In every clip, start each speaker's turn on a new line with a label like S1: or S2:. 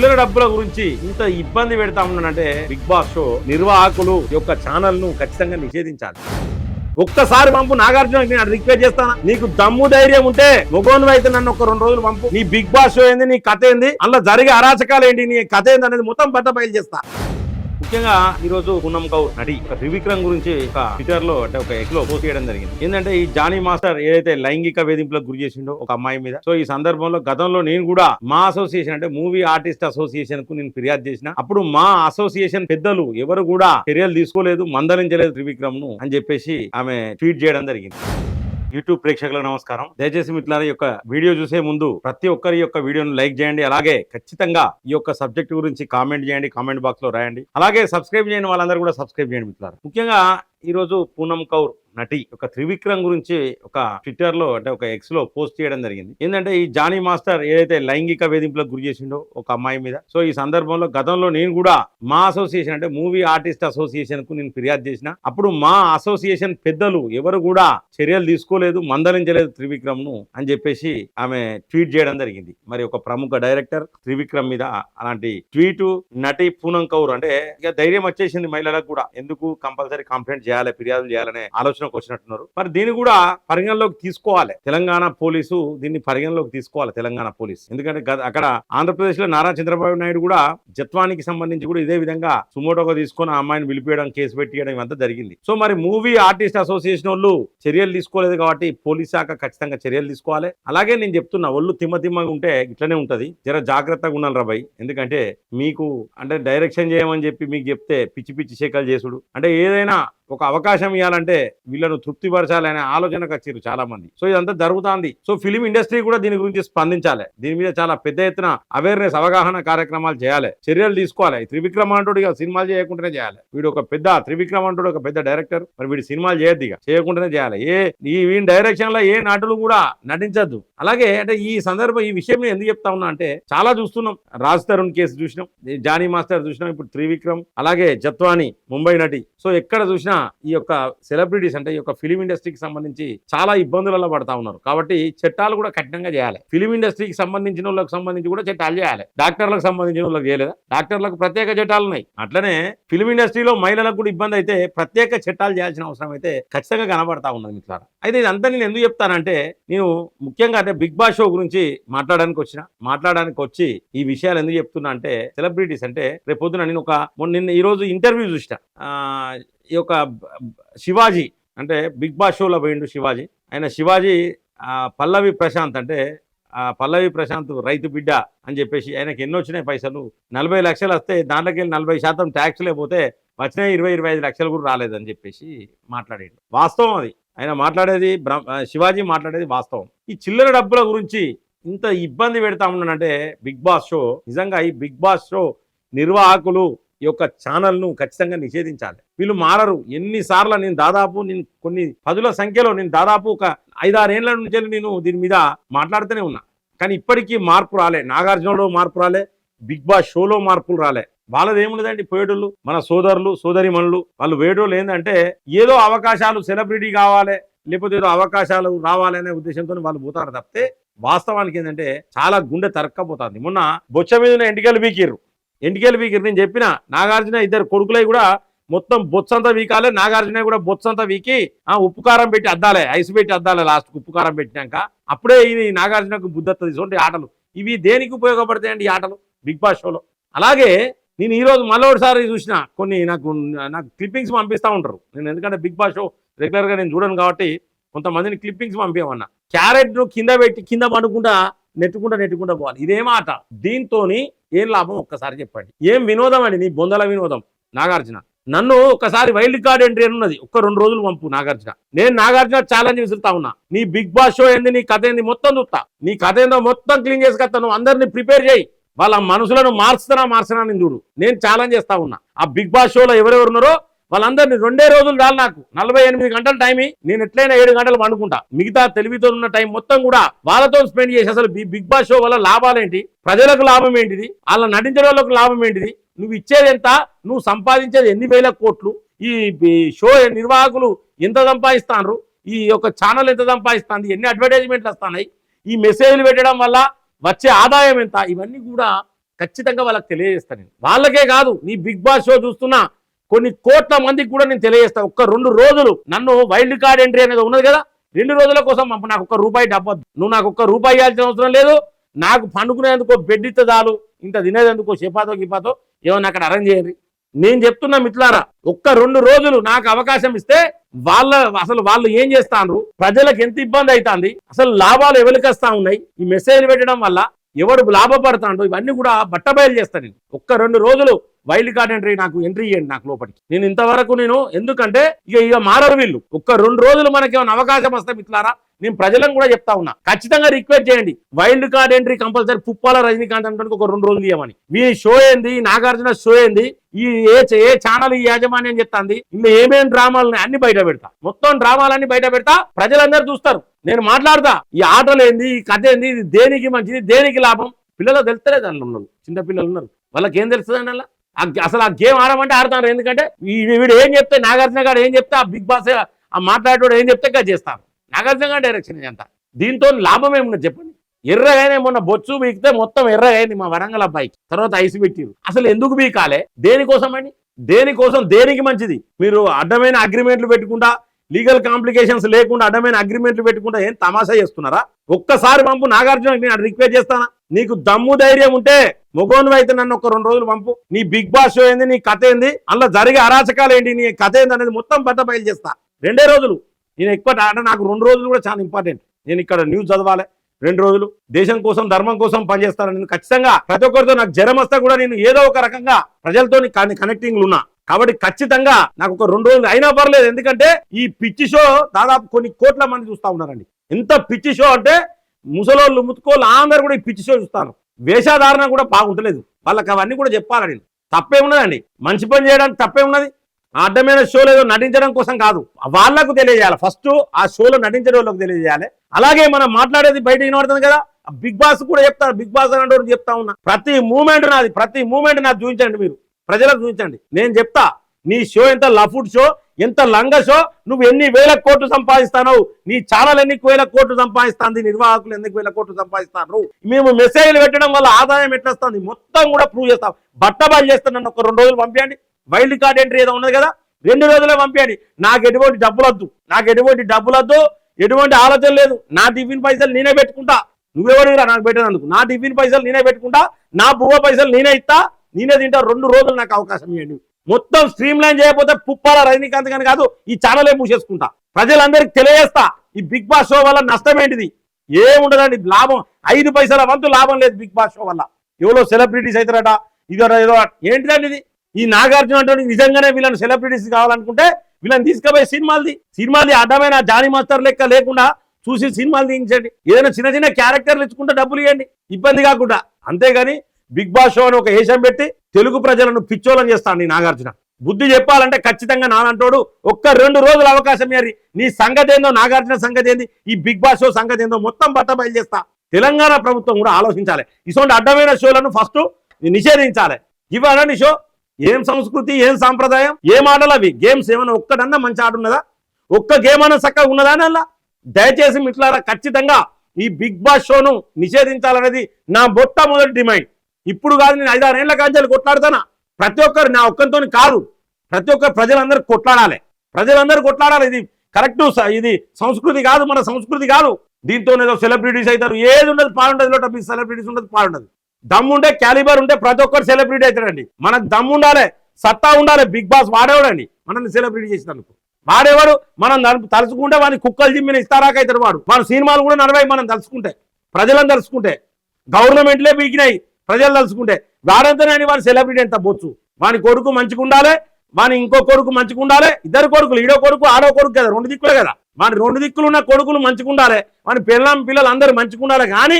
S1: చిల్లర డబ్బుల గురించి ఇంత ఇబ్బంది పెడతా ఉన్నానంటే బిగ్ బాస్ షో నిర్వాహకులు యొక్క ఛానల్ను ఖచ్చితంగా నిషేధించాలి. ఒక్కసారి పంపు నాగార్జున నేను రిక్వెస్ట్ చేస్తాను? నీకు దమ్ము ధైర్యం ఉంటే మొగోను అయితే నన్ను ఒక రెండు రోజులు పంపు. నీ బిగ్ బాస్ షో ఏంది నీ కథ ఏంది? అందులో జరిగే అరాచకాలు ఏంటి? నీ కథ ఏంది అనేది మొత్తం బట్ట బయలు చేస్తా. ముఖ్యంగా ఈ రోజు పూనం కౌర్ నటి త్రివిక్రమ్ గురించి ఒక ట్విట్టర్లో అంటే ఒక ఎక్లో పోస్ట్ చేయడం జరిగింది. ఏంటంటే ఈ జానీ మాస్టర్ ఏదైతే లైంగిక వేధింపులకు గురి చేసిండో ఒక అమ్మాయి మీద సో ఈ సందర్భంలో గతంలో నేను కూడా మా అసోసియేషన్ అంటే మూవీ ఆర్టిస్ట్ అసోసియేషన్కు నేను ఫిర్యాదు చేసిన. అప్పుడు మా అసోసియేషన్ పెద్దలు ఎవరు కూడా చర్యలు తీసుకోలేదు మందలించలేదు త్రివిక్రమ్ను అని చెప్పేసి ఆమె ట్వీట్ చేయడం జరిగింది. యూట్యూబ్ ప్రేక్షకులకు నమస్కారం. దయచేసి మిత్రుల యొక్క వీడియో చూసే ముందు ప్రతి ఒక్కరి యొక్క వీడియోను లైక్ చేయండి. అలాగే ఖచ్చితంగా ఈ యొక్క సబ్జెక్ట్ గురించి కామెంట్ చేయండి. కామెంట్ బాక్స్లో రాయండి. అలాగే సబ్స్క్రైబ్ చేయని వాళ్ళందరూ కూడా సబ్స్క్రైబ్ చేయండి మిత్రులారా. ముఖ్యంగా ఈ రోజు పూనం కౌర్ నటి ఒక త్రివిక్రమ్ గురించి ఒక ట్విట్టర్లో అంటే ఒక ఎక్స్లో పోస్ట్ చేయడం జరిగింది. ఏంటంటే ఈ జానీ మాస్టర్ ఏదైతే లైంగిక వేధింపులకు గురి చేసిండో ఒక అమ్మాయి మీద సో ఈ సందర్భంలో గతంలో నేను కూడా మా అసోసియేషన్ అంటే మూవీ ఆర్టిస్ట్ అసోసియేషన్కు నేను ఫిర్యాదు చేసిన. అప్పుడు మా అసోసియేషన్ పెద్దలు ఎవరు కూడా చర్యలు తీసుకోలేదు మందలించలేదు త్రివిక్రమ్ను అని చెప్పేసి ఆమె ట్వీట్ చేయడం జరిగింది. మరి ఒక ప్రముఖ డైరెక్టర్ త్రివిక్రమ్ మీద అలాంటి ట్వీట్ నటి పూనం కౌర్ అంటే ఇక ధైర్యం వచ్చేసింది మహిళలకు కూడా. ఎందుకు? కంపల్సరీ కంప్లైంట్ చేయాలి ఫిర్యాదు చేయాలనే ఆలోచనకు వచ్చినట్టున్నారు. మరి దీన్ని కూడా పరిగణలోకి తీసుకోవాలి. తెలంగాణ పోలీసు దీన్ని పరిగణలోకి తీసుకోవాలి తెలంగాణ పోలీసు. ఎందుకంటే అక్కడ ఆంధ్రప్రదేశ్లో నారా చంద్రబాబు నాయుడు కూడా జత్వానికి సంబంధించి కూడా ఇదే విధంగా సుమోటోగా తీసుకొని ఆ అమ్మాయిని పిలిపియడం కేసు పెట్టియడం ఇవంతా జరిగింది. సో మరి మూవీ ఆర్టిస్ట్ అసోసియేషన్ వాళ్ళు చర్యలు తీసుకోలేదు కాబట్టి పోలీస్ శాఖ ఖచ్చితంగా చర్యలు తీసుకోవాలి. అలాగే నేను చెప్తున్నా ఒళ్ళు తిమ్మ తిమ్మగా ఉంటే ఇట్లనే ఉంటది. జర జాగ్రత్తగా ఉండాలి రాబాయ్ ఎందుకంటే మీకు అంటే డైరెక్షన్ చేయమని చెప్పి మీకు చెప్తే పిచ్చి పిచ్చి శేఖలు చేసుడు. అంటే ఏదైనా ఒక అవకాశం ఇవ్వాలంటే వీళ్ళను తృప్తిపరచాలనే ఆలోచనకు వచ్చారు చాలా మంది సో ఇదంతా జరుగుతుంది. సో ఫిలిం ఇండస్ట్రీ కూడా దీని గురించి స్పందించాలి. దీని మీద చాలా పెద్ద ఎత్తున అవేర్నెస్ అవగాహన కార్యక్రమాలు చేయాలి. చర్యలు తీసుకోవాలి. ఈ త్రివిక్రమ్ అంటుడు ఇక సినిమాలు చేయకుండానే చేయాలి. వీడు ఒక పెద్ద త్రివిక్రమ్ అంటుడు ఒక పెద్ద డైరెక్టర్ మరి వీడు సినిమాలు చేయొద్దు ఇక. చేయకుండానే చేయాలి. ఏ ఈ వీని డైరెక్షన్లో ఏ నటులు కూడా నటించద్దు. అలాగే అంటే ఈ సందర్భం ఈ విషయం ఎందుకు చెప్తా ఉన్నా అంటే చాలా చూస్తున్నాం. రాజ్ తరుణ్ కేసు చూసినాం. జానీ మాస్టర్ చూసినాం. ఇప్పుడు త్రివిక్రమ్ అలాగే జత్వాని ముంబై నటి. సో ఎక్కడ చూసినా ఈ యొక్క సెలబ్రిటీస్ అంటే ఈ యొక్క ఫిలిం ఇండస్ట్రీకి సంబంధించి చాలా ఇబ్బందులలో పడతా ఉన్నారు. కాబట్టి చట్టాలు కూడా కఠినంగా చేయాలి. ఫిలిం ఇండస్ట్రీకి సంబంధించిన వాళ్ళకి సంబంధించి కూడా చట్టాలు చేయాలి. డాక్టర్లకు సంబంధించిన వాళ్ళకి చేయలేదా? డాక్టర్లకు ప్రత్యేక చట్టాలు ఉన్నాయి. అట్లనే ఫిలిం ఇండస్ట్రీలో మహిళలకు కూడా ఇబ్బంది అయితే ప్రత్యేక చట్టాలు చేయాల్సిన అవసరం అయితే ఖచ్చితంగా కనబడతా ఉన్నది మిత్రులారా. అయితే ఇదంతా నేను ఎందుకు చెప్తానంటే నేను ముఖ్యంగా అంటే బిగ్ బాస్ షో గురించి మాట్లాడడానికి వచ్చిన మాట్లాడడానికి వచ్చి ఈ విషయాలు ఎందుకు చెప్తున్నా అంటే సెలబ్రిటీస్ అంటే రేపు పొద్దున నేను ఒక మొన్న నిన్న ఈరోజు ఇంటర్వ్యూ చూసిన. ఈ యొక్క శివాజీ అంటే బిగ్ బాస్ షోలో పోయిండు శివాజీ. ఆయన శివాజీ పల్లవి ప్రశాంత్ అంటే ఆ పల్లవి ప్రశాంత్ రైతు బిడ్డ అని చెప్పేసి ఆయనకి ఎన్ని వచ్చినాయి పైసలు? నలభై లక్షలు వస్తే దాంట్లోకి వెళ్ళి నలభై శాతం ట్యాక్స్ లేకపోతే వచ్చిన ఇరవై ఇరవై ఐదు లక్షలు కూడా రాలేదని చెప్పేసి మాట్లాడాడు. వాస్తవం అది. ఆయన మాట్లాడేది శివాజీ మాట్లాడేది వాస్తవం. ఈ చిల్లర డబ్బుల గురించి ఇంత ఇబ్బంది పెడతా ఉన్నానంటే బిగ్ బాస్ షో. నిజంగా ఈ బిగ్ బాస్ షో నిర్వాహకులు ఈ యొక్క ఛానల్ను ఖచ్చితంగా నిషేధించాలి. వీళ్ళు మారరు. ఎన్నిసార్లు నేను దాదాపు నేను కొన్ని పదుల సంఖ్యలో నేను దాదాపు ఒక ఐదారేళ్ళ నుంచి నేను దీని మీద మాట్లాడుతూనే ఉన్నా. కానీ ఇప్పటికీ మార్పు రాలే. నాగార్జునలో మార్పు రాలే. బిగ్ బాస్ షోలో మార్పులు రాలే. వాళ్ళది ఏమున్నదండి పోయేటోళ్ళు? మన సోదరులు సోదరిమణులు. వాళ్ళు వేడోళ్ళు ఏంటంటే ఏదో అవకాశాలు సెలబ్రిటీ కావాలి లేకపోతే ఏదో అవకాశాలు రావాలనే ఉద్దేశంతో వాళ్ళు పోతారు తప్పితే వాస్తవానికి ఏంటంటే చాలా గుండె తరక్కపోతుంది. మొన్న బొచ్చ మీద ఎంటికలు బీకిర్రు. ఎంటికలు బీకిర్రు నేను చెప్పిన. నాగార్జున ఇద్దరు కొడుకులై కూడా మొత్తం బొత్సంతా వీకాలే. నాగార్జున కూడా బొత్సంతా వీకి ఆ ఉప్పు కారం పెట్టి అద్దాలే. ఐస్ పెట్టి అద్దాలే లాస్ట్ ఉప్పు కారం పెట్టినాక. అప్పుడే ఇది నాగార్జునకు బుద్ధత్తది చూడండి ఆటలు. ఇవి దేనికి ఉపయోగపడతాయండి ఈ ఆటలు? బిగ్ బాస్ షోలో. అలాగే నేను ఈరోజు మళ్ళొకసారి చూసిన కొన్ని నాకు నాకు క్లిప్పింగ్స్ పంపిస్తూ ఉంటారు. నేను ఎందుకంటే బిగ్ బాస్ షో రెగ్యులర్గా నేను చూడను కాబట్టి కొంతమందిని క్లిప్పింగ్స్ పంపించమన్నా క్యారెట్ కింద పెట్టి కింద పడుకుంటా నెట్టుకుంటా నెట్టుకుంటా పోవాలి. ఇదే మాట. దీంతోని ఏం లాభం? ఒక్కసారి చెప్పండి. ఏం వినోదం అండి నీ బొందల వినోదం? నాగార్జున. నన్ను ఒకసారి వైల్డ్ కార్డ్ ఎంట్రీ అని ఉన్నది ఒక్క రెండు రోజులు పంపు నాగార్జున. నేను నాగార్జున ఛాలెంజ్ విసురుతా ఉన్నా. నీ బిగ్ బాస్ షో ఏంది? నీ కథ ఏంది? మొత్తం చూస్తా. నీ కథ ఏందో మొత్తం క్లీన్ చేసుకొస్తాను అందరిని ప్రిపేర్ చేయి. వాళ్ళ మనసులను మార్చుతానా మార్చనా నేను చూడు. నేను ఛాలెంజ్ చేస్తా ఉన్నా. ఆ బిగ్ బాస్ షోలో ఎవరెవరు ఉన్నారో వాళ్ళందరినీ రెండే రోజులు రాలి నాకు. నలభై ఎనిమిది గంటల టైం నేను ఎట్లయినా ఏడు గంటలు పండుకుంటా. మిగతా తెలివితో ఉన్న టైం మొత్తం కూడా వాళ్ళతో స్పెండ్ చేసి అసలు బిగ్ బాస్ షో వల్ల లాభాలేంటి? ప్రజలకు లాభం ఏంటిది? వాళ్ళ నటించే వాళ్ళకు లాభం ఏంటిది? నువ్వు ఇచ్చేది ఎంత? నువ్వు సంపాదించేది ఎన్ని వేల కోట్లు? ఈ షో నిర్వాహకులు ఎంత సంపాదిస్తాను ఈ యొక్క ఛానల్ ఎంత సంపాదిస్తుంది? ఎన్ని అడ్వర్టైజ్మెంట్లు వస్తున్నాయి? ఈ మెసేజ్లు పెట్టడం వల్ల వచ్చే ఆదాయం ఎంత? ఇవన్నీ కూడా ఖచ్చితంగా వాళ్ళకి తెలియజేస్తాను వాళ్ళకే కాదు నీ బిగ్ బాస్ షో చూస్తున్నా కొన్ని కోట్ల మందికి కూడా నేను తెలియజేస్తాను ఒక్క రెండు రోజులు నన్ను వైల్డ్ కార్డ్ ఎంట్రీ అనేది ఉన్నది కదా? రెండు రోజుల కోసం నాకు ఒక్క రూపాయి డబ్బద్దు. నువ్వు నాకు ఒక్క రూపాయి ఇవ్వాల్సిన అవసరం లేదు. నాకు పండుకునేందుకు బెడ్ ఇస్తే చాలు. ఇంత తినేందుకు చెపాతో గిపాతో ఏమన్నా అక్కడ అరేంజ్ చేయండి. నేను చెప్తున్నా మిత్రులారా ఒక్క రెండు రోజులు నాకు అవకాశం ఇస్తే వాళ్ళ అసలు వాళ్ళు ఏం చేస్తాను ప్రజలకు ఎంత ఇబ్బంది అవుతుంది అసలు లాభాలు ఎవరికి వస్తా ఉన్నాయి? ఈ మెసేజ్ పెట్టడం వల్ల ఎవడు లాభపడతాడు ఇవన్నీ కూడా బట్టబయలు చేస్తాను నేను. ఒక్క రెండు రోజులు వైల్డ్ కార్డ్ ఎంట్రీ నాకు ఎంట్రీ ఇవ్వండి నాకు లోపలికి. నేను ఇంతవరకు నేను ఎందుకంటే ఇక ఇక మారరు వీళ్ళు. ఒక్క రెండు రోజులు మనకి ఏమైనా అవకాశం వస్తే మిత్రులారా నేను ప్రజలను కూడా చెప్తా ఉన్నా. ఖచ్చితంగా రిక్వెస్ట్ చేయండి. Wild card entry compulsory Puppala Rajinikanth అంటే ఒక రెండు రోజులు ఇవ్వమని మీ షో ఏంది? నాగార్జున షో ఏంది? ఈ ఏ ఏ ఛానల్ ఈ యాజమాన్యం చెప్తాంది ఇందులో ఏమేం డ్రామాలు అన్ని బయట పెడతా. మొత్తం డ్రామాలన్నీ బయట పెడతా. ప్రజలందరూ చూస్తారు. నేను మాట్లాడతా. ఈ ఆటలు ఏంది? ఈ కథ ఏంది? ఇది దేనికి మంచిది? దేనికి లాభం? పిల్లలు తెలుస్తలేదు అందులో ఉన్నారు. చిన్న పిల్లలు ఉన్నారు. వాళ్ళకి ఏం తెలుస్తుంది అలా? అసలు ఆ గేమ్ ఆడమంటే ఆడతారు. ఎందుకంటే వీడు ఏం చెప్తే నాగార్జున గారు ఏం చెప్తే ఆ బిగ్ బాస్ ఆ మాట్లాడేవాడు ఏం చెప్తే అది చేస్తారు. నాగార్జున గారు డైరెక్షన్ ఇదంతా. దీంతో లాభం ఏమున్నది చెప్పండి. ఎర్రగానే మొన్న బొచ్చు బీకితే మొత్తం ఎర్రగైంది మా వరంగల్ అబ్బాయికి తర్వాత ఐసు పెట్టిరు. అసలు ఎందుకు బీకాలే? దేనికోసం అండి దేనికోసం దేనికి మంచిది? మీరు అడ్డమైన అగ్రిమెంట్లు పెట్టుకుంటా లీగల్ కాంప్లికేషన్స్ లేకుండా అడ్డమైన అగ్రిమెంట్లు పెట్టుకుంటా ఏం తమాషా చేస్తున్నారా? ఒక్కసారి పంపు నాగార్జున నేను రిక్వెస్ట్ చేస్తానా? నీకు దమ్ము ధైర్యం ఉంటే మొగోను అయితే నన్ను ఒక రెండు రోజులు పంపు. నీ బిగ్ బాస్ షో ఏంది నీ కథ ఏంది? అందులో జరిగే అరాచకాలు ఏంటి? నీ కథ ఏంది అనేది మొత్తం బట్ట బయలు చేస్తా. రెండే రోజులు. నేను ఎక్కువ అంటే నాకు రెండు రోజులు కూడా చాలా ఇంపార్టెంట్ నేను ఇక్కడ న్యూస్ చదవాలి. రెండు రోజులు. దేశం కోసం ధర్మం కోసం పనిచేస్తాను. నేను ఖచ్చితంగా ప్రతి ఒక్కరితో నాకు జ్వరం వస్తే కూడా నేను ఏదో ఒక రకంగా ప్రజలతో కనెక్టింగ్లు ఉన్నా. కాబట్టి ఖచ్చితంగా నాకు ఒక రెండు రోజులు అయినా పర్లేదు. ఎందుకంటే ఈ పిచ్చి షో దాదాపు కొన్ని కోట్ల మంది చూస్తా ఉన్నారండి. ఎంత పిచ్చి షో అంటే ముసలోళ్ళు ముతుకోళ్ళు అందరూ కూడా ఈ పిచ్చి షో చూస్తాను వేషధారణ కూడా బాగుంటలేదు. వాళ్ళకి అవన్నీ కూడా చెప్పాలని తప్పే ఉన్నదండి మంచి పని చేయడానికి తప్పే ఉన్నది అడ్డమైన షోలు ఏదో నటించడం కోసం కాదు. వాళ్ళకు తెలియజేయాలి. ఫస్ట్ ఆ షోలో నటించే వాళ్ళకి తెలియజేయాలి. అలాగే మనం మాట్లాడేది బయట వినబడుతుంది కదా. బిగ్ బాస్ కూడా చెప్తారు. బిగ్ బాస్ అంటే చెప్తా ఉన్నా. ప్రతి మూమెంట్ నాది. ప్రతి మూమెంట్ నాది చూపించండి మీరు. ప్రజలకు చూపించండి. నేను చెప్తా నీ షో ఎంత లఫుడ్ షో ఎంత లంగ షో నువ్వు ఎన్ని వేల కోట్లు సంపాదిస్తావు నీ ఛానల్ ఎన్ని వేల కోట్లు సంపాదిస్తుంది నిర్వాహకులు ఎన్ని వేల కోట్లు సంపాదిస్తారు మేము మెసేజ్లు పెట్టడం వల్ల ఆదాయం ఎట్లాస్తుంది మొత్తం కూడా ప్రూవ్ చేస్తాం. బట్టబాలు చేస్తాను ఒక రెండు రోజులు పంపించండి వైల్డ్ కార్డ్ ఎంట్రీ ఏదో ఉన్నది కదా రెండు రోజులే పంపించండి నాకు ఎటువంటి డబ్బులొద్దు నాకు ఎటువంటి డబ్బులొద్దు ఎటువంటి ఆలోచన లేదు. నా టిఫిన్ పైసలు నేనే పెట్టుకుంటా. నువ్వెవరు నాకు పెట్టినందుకు? నా టిఫిన్ పైసలు నేనే పెట్టుకుంటా నా బువ్వ పైసలు నేనే ఇస్తా. నేనే తింటా రెండు రోజులు నాకు అవకాశం ఇవ్వండి మొత్తం స్ట్రీమ్ లైన్ చేయకపోతే పుప్పాల రజనీకాంత్ కానీ కాదు ఈ ఛానలే మూసేసుకుంటా. ప్రజలందరికీ తెలియజేస్తా ఈ బిగ్ బాస్ షో వల్ల నష్టం ఏంటిది? ఏముండదండి లాభం. ఐదు పైసల వంతు లాభం లేదు బిగ్ బాస్ షో వల్ల. ఎవరో సెలబ్రిటీస్ అవుతారట ఇదో ఏదో ఏంటిదండి ఇది? ఈ నాగార్జున అంటే నిజంగానే వీళ్ళని సెలబ్రిటీస్ కావాలనుకుంటే వీళ్ళని తీసుకుపోయి సినిమాలది. సినిమాలది అడ్డమైన జానీ మాస్టర్ లెక్క లేకుండా చూసి సినిమాలు తీయించండి. ఏదైనా చిన్న చిన్న క్యారెక్టర్లు ఇచ్చుకుంటే డబ్బులు ఇవ్వండి ఇబ్బంది కాకుండా. అంతేగాని బిగ్ బాస్ షో అని ఒక ఏషం పెట్టి తెలుగు ప్రజలను పిచ్చోలని చేస్తాను నీ నాగార్జున. బుద్ధి చెప్పాలంటే ఖచ్చితంగా నానంటోడు ఒక్క రెండు రోజుల అవకాశం ఏరి. నీ సంగతి ఏందో నాగార్జున సంగతి ఏంది ఈ బిగ్ బాస్ షో సంగతి ఏందో మొత్తం బట్ట బయలు చేస్తా. తెలంగాణ ప్రభుత్వం కూడా ఆలోచించాలి. ఇటువంటి అడ్డమైన షోలను ఫస్ట్ నిషేధించాలి. ఇవాళ నీ షో ఏం సంస్కృతి ఏం సాంప్రదాయం ఏం ఆటలు అవి? గేమ్స్ ఏమైనా ఒక్కడన్నా మంచి ఆట ఉన్నదా? ఒక్క గేమ్ అన్న చక్కగా ఉన్నదా అని అలా? దయచేసి మిట్లారా ఖచ్చితంగా ఈ బిగ్ బాస్ షోను నిషేధించాలనేది నా మొట్టమొదటి డిమాండ్. ఇప్పుడు కాదు నేను ఐదారేళ్ళ కాంచాలు కొట్లాడుతానా? ప్రతి ఒక్కరు నా ఒక్కరితో కాదు. ప్రతి ఒక్కరు ప్రజలందరూ కొట్లాడాలి. ప్రజలందరూ కొట్లాడాలి. ఇది కరెక్ట్ ఇది సంస్కృతి కాదు మన సంస్కృతి కాదు. దీంతో ఏదో సెలబ్రిటీస్ అవుతారు. ఏది ఉండదు పాడుండదు. లోట సెలబ్రిటీస్ ఉండదు పాడుండదు. దమ్ముంటే క్యాలిబర్ ఉంటే ప్రతి ఒక్కరు సెలబ్రిటీ అవుతాడండి. మనకు దమ్ము ఉండాలి సత్తా ఉండాలి బిగ్ బాస్ వాడేవాడండి. మనల్ని సెలబ్రిటీ చేసినందుకు. వాడేవాడు మనం తలుచుకుంటే వాడిని కుక్కలు జిమ్మిన ఇస్తారాకైతాడు వాడు. మన సినిమాలు కూడా నడవాయి మనం తలుచుకుంటే ప్రజలను తలుచుకుంటే. గవర్నమెంట్లే బీకినాయి ప్రజలు తలుచుకుంటే వాడంతనే వాడు సెలబ్రిటీ ఎంత బొచ్చు వాని కొడుకు మంచిగా ఉండాలి వాని ఇంకో కొడుకు మంచిగా ఉండాలి ఇద్దరు కొడుకులు ఈడో కొడుకు ఆడో కొడుకు కదా రెండు దిక్కులే కదా. వాని రెండు దిక్కులు ఉన్న కొడుకులు మంచిగా ఉండాలి వాని పిల్లం పిల్లలు అందరూ మంచిగా ఉండాలి కానీ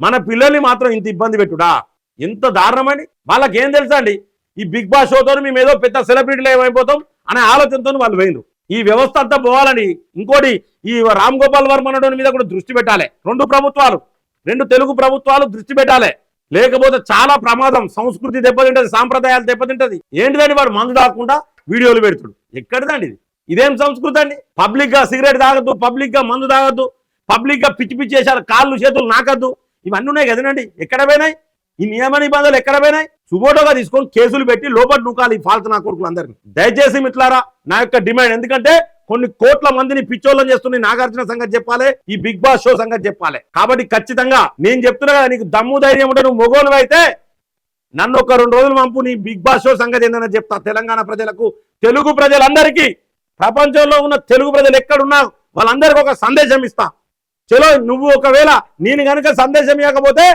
S1: మన పిల్లల్ని మాత్రం ఇంత ఇబ్బంది పెట్టుడా? ఎంత దారుణమండి వాళ్ళకి ఏం తెలుసా అండి? ఈ బిగ్ బాస్ షోతో మేము ఏదో పెద్ద సెలబ్రిటీలు ఏమైపోతాం అనే ఆలోచనతో వాళ్ళు పోయినరు ఈ వ్యవస్థ అంతా పోవాలని ఇంకోటి ఈ రామ్ గోపాల్ వర్మ మీద కూడా దృష్టి పెట్టాలి. రెండు ప్రభుత్వాలు రెండు తెలుగు ప్రభుత్వాలు దృష్టి పెట్టాలి. లేకపోతే చాలా ప్రమాదం. సంస్కృతి దెబ్బతింటది సాంప్రదాయాలు దెబ్బతింటది. ఏంటిదండి వాడు మందు తాగకుండా వీడియోలు పెడుతుడు. ఎక్కడిదండి ఇది? ఇదేం సంస్కృతి అండి? పబ్లిక్గా సిగరెట్ తాగద్దు పబ్లిక్గా మందు తాగద్దు పబ్లిక్గా పిచ్చి పిచ్చి చేశారు కాళ్ళు చేతులు నాకద్దు. ఇవన్నీ ఉన్నాయి కదనండి ఎక్కడ పోయినాయి? ఈ నియమ నిబంధనలు ఎక్కడ పోయినాయి? సుబోటోగా తీసుకొని కేసులు పెట్టి లోపల నూకాలి ఈ ఫాల్తు నా కొడుకులు అందరినీ దయచేసి మిట్లారా నా యొక్క డిమాండ్. ఎందుకంటే కొన్ని కోట్ల మందిని పిచ్చోళ్ళం చేస్తున్న నాగార్జున సంగతి చెప్పాలి ఈ బిగ్ బాస్ షో సంగతి చెప్పాలి. కాబట్టి ఖచ్చితంగా నేను చెప్తున్నా కదా నీకు దమ్ము ధైర్యం ఉంటే నువ్వు మొగోలు అయితే నన్ను ఒక రెండు రోజులు పంపు నీ బిగ్ బాస్ షో సంగతి ఏందని చెప్తా. తెలంగాణ ప్రజలకు తెలుగు ప్రజలందరికీ ప్రపంచంలో ఉన్న తెలుగు ప్రజలు ఎక్కడున్నా వాళ్ళందరికీ ఒక సందేశం ఇస్తా. చలో నువ్వు ఒకవేళ నేను కనుక సందేశం ఇవ్వకపోతే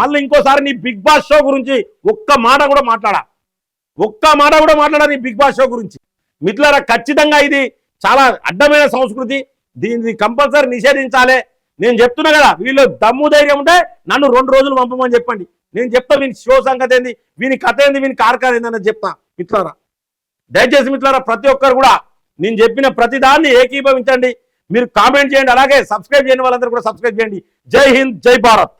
S1: మళ్ళీ ఇంకోసారి నీ బిగ్ బాస్ షో గురించి ఒక్క మాట కూడా మాట్లాడా. ఒక్క మాట కూడా మాట్లాడా నీ బిగ్ బాస్ షో గురించి. మిత్రులారా ఖచ్చితంగా ఇది చాలా అడ్డమైన సంస్కృతి. దీన్ని కంపల్సరీ నిషేధించాలి. నేను చెప్తున్నా కదా వీళ్ళు దమ్ము ధైర్యం ఉంటే నన్ను రెండు రోజులు పంపమని చెప్పండి. నేను చెప్తా వీని షో సంగతి ఏంది వీని కథ ఏంది వీని కార్కార్ ఏంది అన్నది చెప్తా మిత్రులారా. దయచేసి మిత్రారా ప్రతి ఒక్కరు కూడా నేను చెప్పిన ప్రతి దాన్ని ఏకీభవించండి. మీరు కామెంట్ చేయండి అలాగే సబ్స్క్రైబ్ చేయని వాళ్ళందరూ కూడా సబ్స్క్రైబ్ చేయండి. జై హింద్ జై భారత్.